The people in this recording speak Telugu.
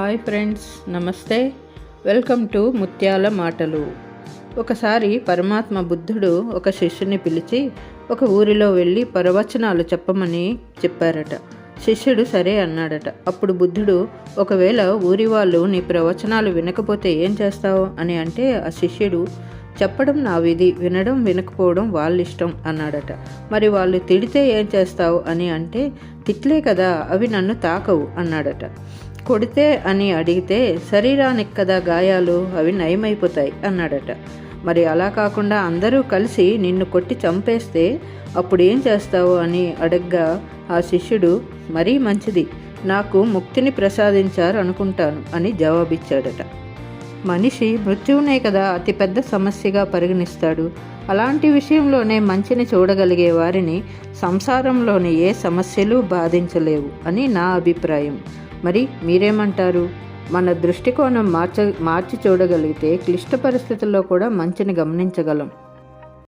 హాయ్ ఫ్రెండ్స్ నమస్తే. Welcome to Mutyala Maatalu. ఒకసారి పరమాత్మ బుద్ధుడు ఒక శిష్యుని పిలిచి ఒక ఊరిలో వెళ్ళి ప్రవచనాలు చెప్పమని చెప్పారట. శిష్యుడు సరే అన్నాడట. అప్పుడు బుద్ధుడు ఒకవేళ ఊరి వాళ్ళు నీ ప్రవచనాలు వినకపోతే ఏం చేస్తావు? అని అంటే ఆ శిష్యుడు చెప్పడం నా విధి వినడం వినకపోవడం వాళ్ళ ఇష్టం అన్నాడట. మరి వాళ్ళు తిడితే ఏం చేస్తావు అని అంటే తిట్లే కదా అవి నన్ను తాకవు అన్నాడట. కొడితే అని అడిగితే శరీరానికి కదా గాయాలు అవి నయమైపోతాయి అన్నాడట. మరి అలా కాకుండా అందరూ కలిసి నిన్ను కొట్టి చంపేస్తే అప్పుడు ఏం చేస్తావు అని అడగ్గా ఆ శిష్యుడు మరీ మంచిది నాకు ముక్తిని ప్రసాదించారు అనుకుంటాను అని జవాబిచ్చాడట. మనిషి మృత్యువునే కదా అతిపెద్ద సమస్యగా పరిగణిస్తాడు. అలాంటి విషయంలోనే మంచిని చూడగలిగే వారిని సంసారంలోని ఏ సమస్యలు బాధించలేవు అని నా అభిప్రాయం. మరి మీరేమంటారు? మన దృష్టికోణం మార్చ మార్చి చూడగలిగితే క్లిష్ట పరిస్థితుల్లో కూడా మంచిని గమనించగలం.